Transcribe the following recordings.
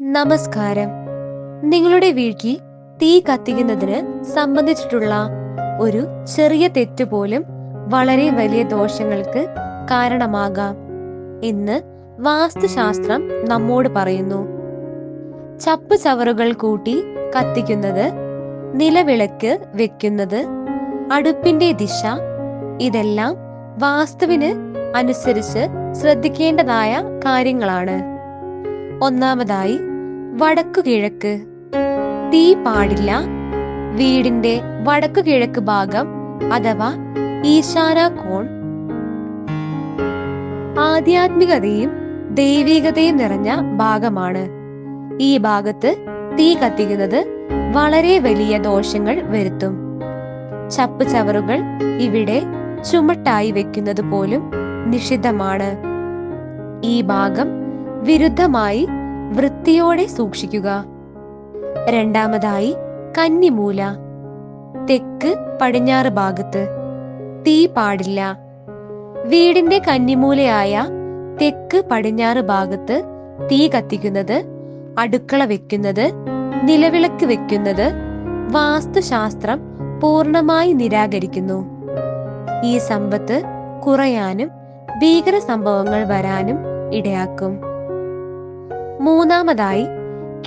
നമസ്കാരം. നിങ്ങളുടെ വീട്ടിൽ തീ കത്തിക്കുന്നതിന് സംബന്ധിച്ചിട്ടുള്ള ഒരു ചെറിയ തെറ്റ് പോലും വളരെ വലിയ ദോഷങ്ങൾക്ക് കാരണമാകാം എന്ന് വാസ്തുശാസ്ത്രം നമ്മോട് പറയുന്നു. ചപ്പ് ചവറുകൾ കൂട്ടി കത്തിക്കുന്നത് നിലവിളക്ക് വെക്കുന്നത് അടുപ്പിന്റെ ദിശ ഇതെല്ലാം വാസ്തുവിന് അനുസരിച്ച് ശ്രദ്ധിക്കേണ്ടതായ കാര്യങ്ങളാണ്. ഒന്നാമതായി വടക്കു കിഴക്ക്. തീ പാടില്ല. വീടിന്റെ വടക്കു കിഴക്ക് ഭാഗം അഥവാ ഈശാന കോൺ. ആധ്യാത്മികതയും ദൈവികതയും നിറഞ്ഞ ഭാഗമാണ്. ഈ ഭാഗത്ത് തീ കത്തിക്കുന്നത് വളരെ വലിയ ദോഷങ്ങൾ വരുത്തും. ചപ്പ് ചവറുകൾ ഇവിടെ ചുമട്ടായി വെക്കുന്നത് പോലും നിഷിദ്ധമാണ്. ഈ ഭാഗം വിരുദ്ധമായി വൃത്തിയോടെ സൂക്ഷിക്കുക. രണ്ടാമതായി കന്നിമൂല. തെക്ക് പടിഞ്ഞാറ് ഭാഗത്ത്. തീ പാടില്ല. വീടിന്റെ കന്നിമൂലയായ തെക്ക് പടിഞ്ഞാറ് ഭാഗത്ത് തീ കത്തിക്കുന്നത് അടുക്കള വെക്കുന്നത് നിലവിളക്ക് വെക്കുന്നത് വാസ്തുശാസ്ത്രം പൂർണമായി നിരാകരിക്കുന്നു. ഈ സമ്പത്ത് കുറയാനും ഭീകര സംഭവങ്ങൾ വരാനും ഇടയാക്കും. മൂന്നാമതായി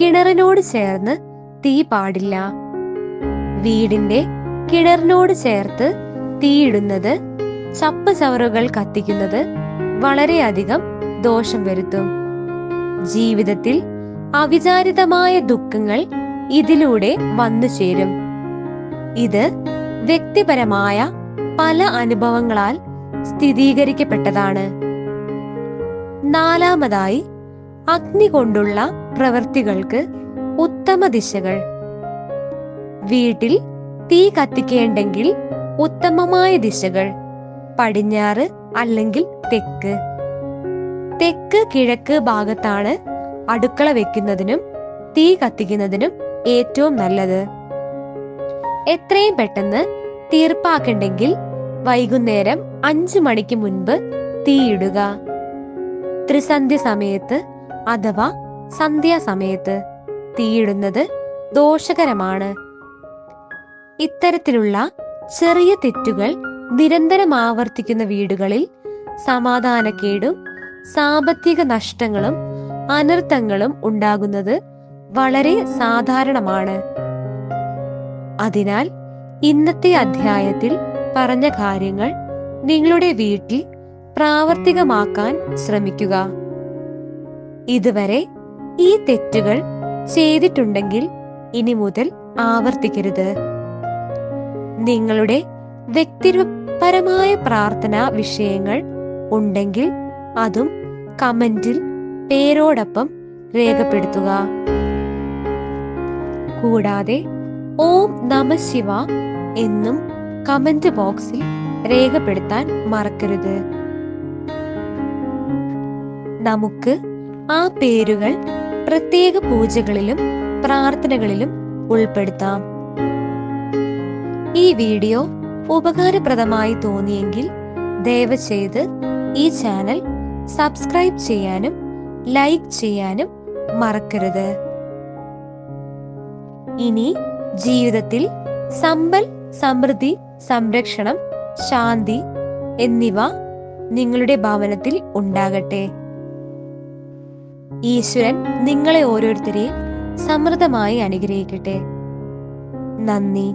കിണറിനോട് ചേർന്ന് തീ പാടില്ല. വീടിന്റെ കിണറിനോട് ചേർത്ത് തീയിടുന്നത് ചപ്പ് ചവറുകൾ കത്തിക്കുന്നത് വളരെയധികം ദോഷം വരുത്തും. ജീവിതത്തിൽ അവിചാരിതമായ ദുഃഖങ്ങൾ ഇതിലൂടെ വന്നു ചേരും. ഇത് വ്യക്തിപരമായ പല അനുഭവങ്ങളാൽ സ്ഥിരീകരിക്കപ്പെട്ടതാണ്. നാലാമതായി അഗ്നി കൊണ്ടുള്ള പ്രവൃത്തികൾക്ക് ഉത്തമ ദിശകൾ. വീട്ടിൽ തീ കത്തിക്കേണ്ടെങ്കിൽ ഉത്തമമായ ദിശകൾ. പടിഞ്ഞാറ് അല്ലെങ്കിൽ തെക്ക്. തെക്ക് കിഴക്ക് ഭാഗത്താണ് അടുക്കള വെക്കുന്നതിനും തീ കത്തിക്കുന്നതിനും ഏറ്റവും നല്ലത്. എത്രയും പെട്ടെന്ന് തീർപ്പാക്കണ്ടെങ്കിൽ വൈകുന്നേരം അഞ്ചു മണിക്ക് മുൻപ് തീയിടുക. ത്രിസന്ധ്യ സമയത്ത് അഥവാ സന്ധ്യാസമയത്ത് തീയിടുന്നത് ദോഷകരമാണ്. ഇത്തരത്തിലുള്ള ചെറിയ തെറ്റുകൾ നിരന്തരം ആവർത്തിക്കുന്ന വീടുകളിൽ സമാധാനക്കേടും സാമ്പത്തിക നഷ്ടങ്ങളും അനർത്ഥങ്ങളും ഉണ്ടാകുന്നത് വളരെ സാധാരണമാണ്. അതിനാൽ ഇന്നത്തെ അധ്യായത്തിൽ പറഞ്ഞ കാര്യങ്ങൾ നിങ്ങളുടെ വീട്ടിൽ പ്രാവർത്തികമാക്കാൻ ശ്രമിക്കുക. ഇതുവരെ ഈ തെറ്റുകൾ ചെയ്തിട്ടുണ്ടെങ്കിൽ ഇനി മുതൽ ആവർത്തിക്കരുത്. നിങ്ങളുടെ വ്യക്തിപരമായ പ്രാർത്ഥനാ വിഷയങ്ങൾ ഉണ്ടെങ്കിൽ അതും കമന്റിൽ പേരോടൊപ്പം രേഖപ്പെടുത്തുക. കൂടാതെ ഓം നമ ശിവ എന്നും കമന്റ് ബോക്സിൽ രേഖപ്പെടുത്താൻ മറക്കരുത്. നമുക്ക് ആ പേരുകൾ പ്രത്യേക പൂജകളിലും പ്രാർത്ഥനകളിലും ഉൾപ്പെടുത്താം. ഈ വീഡിയോ ഉപകാരപ്രദമായി തോന്നിയെങ്കിൽ ദയവചെയ്ത് ഈ ചാനൽ സബ്സ്ക്രൈബ് ചെയ്യാനും ലൈക്ക് ചെയ്യാനും മറക്കരുത്. ഇനി ജീവിതത്തിൽ സമ്പൽ സമൃദ്ധി സംരക്ഷണം ശാന്തി എന്നിവ നിങ്ങളുടെ ഭവനത്തിൽ ഉണ്ടാകട്ടെ. ഈശ്വരൻ നിങ്ങളെ ഓരോരുത്തരെയും സമൃദ്ധമായി അനുഗ്രഹിക്കട്ടെ. നന്ദി.